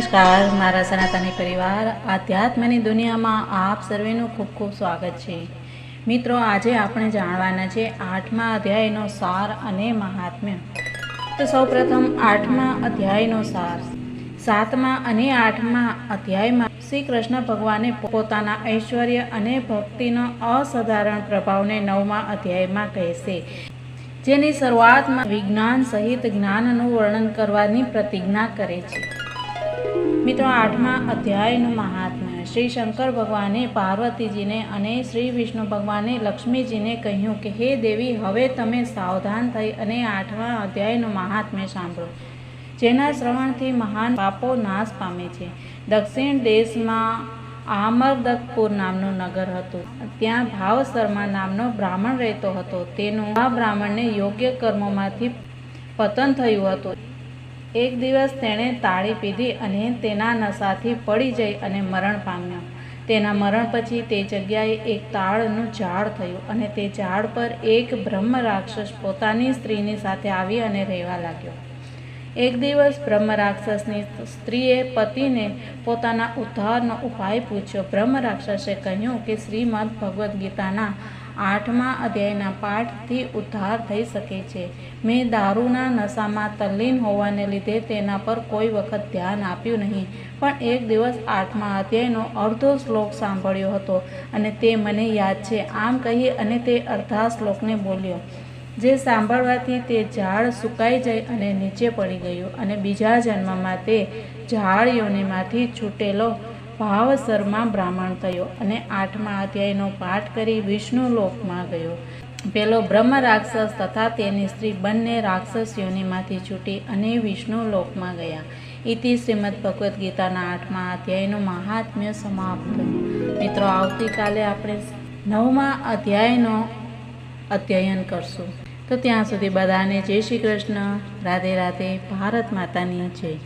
નમસ્કાર, મારા સનાતની પરિવાર, આધ્યાત્મની દુનિયામાં આપ સર્વેનું ખૂબ ખૂબ સ્વાગત છે. મિત્રો, આજે આપણે જાણવાના છે આઠમા અધ્યાયનો સાર અને મહાત્મ્ય. તો સૌપ્રથમ આઠમા અધ્યાયનો સાર. સાતમા અને આઠમા અધ્યાયમાં શ્રી કૃષ્ણ ભગવાને પોતાના ઐશ્વર્ય અને ભક્તિનો અસાધારણ પ્રભાવને નવમા અધ્યાયમાં કહેશે, જેની શરૂઆતમાં વિજ્ઞાન સહિત જ્ઞાનનું વર્ણન કરવાની પ્રતિજ્ઞા કરે છે. મિત્રો, આઠમા અધ્યાયનું મહાત્મ્ય. શ્રી શંકર ભગવાને પાર્વતીજીને અને શ્રી વિષ્ણુ ભગવાને લક્ષ્મીજીને કહ્યું કે, હે દેવી, હવે તમે સાવધાન થઈ અને આઠમા અધ્યાયનું મહાત્મ્ય સાંભળો. જેના શ્રવણથી મહાન પાપો નાશ પામે છે. દક્ષિણ દેશમાં આમરદત્તપુર નામનું નગર હતું. ત્યાં ભાવ શર્મા નામનો બ્રાહ્મણ રહેતો હતો. તેનું આ બ્રાહ્મણને યોગ્ય કર્મોમાંથી પતન થયું હતું. એક દિવસ તેણે તાળી પીધી અને તેના નશાથી પડી જઈ અને મરણ પામ્યો. તેના મરણ પછી તે જગ્યાએ એક તાળનું ઝાડ થયું અને તે ઝાડ પર એક બ્રહ્મ રાક્ષસ પોતાની સ્ત્રીની સાથે આવી અને રહેવા લાગ્યો. એક દિવસ બ્રહ્મ રાક્ષસની સ્ત્રીએ પતિને પોતાના ઉદ્ધારનો ઉપાય પૂછ્યો. બ્રહ્મ રાક્ષસે કહ્યું કે શ્રીમદ ભગવદ્ ગીતાના આઠમા અધ્યાયના પાઠથી ઉદ્ધાર થઈ શકે છે. મેં દારૂના નશામાં તલ્લીન હોવાને લીધે તેના પર કોઈ વખત ધ્યાન આપ્યું નહીં. પણ એક દિવસ આઠમા અધ્યાયનો અડધો શ્લોક સાંભળ્યો હતો અને તે મને યાદ છે. આમ કહી અને તે અડધા શ્લોકને બોલ્યો. જે સાંભળવાથી તે ઝાડ સુકાઈ જઈ અને નીચે પડી ગયું અને બીજા જન્મમાં તે ઝાડ યોનિમાંથી છૂટેલો ભાવસરમાં બ્રાહ્મણ થયો અને આઠમા અધ્યાયનો પાઠ કરી વિષ્ણુ લોકમાં ગયો. પેલો બ્રહ્મ રાક્ષસ તથા તેની સ્ત્રી બંને રાક્ષસ યોનિમાંથી છૂટી અને વિષ્ણુ લોકમાં ગયા. ઇતિ શ્રીમદ ભગવદ્ ગીતાના આઠમા અધ્યાયનું મહાત્મ્ય સમાપ્ત મિત્રો, આવતીકાલે આપણે નવમા અધ્યાયનો અધ્યયન કરશું. તો ત્યાં સુધી બધાને જય શ્રી કૃષ્ણ. રાધે રાધે. ભારત માતાની જય.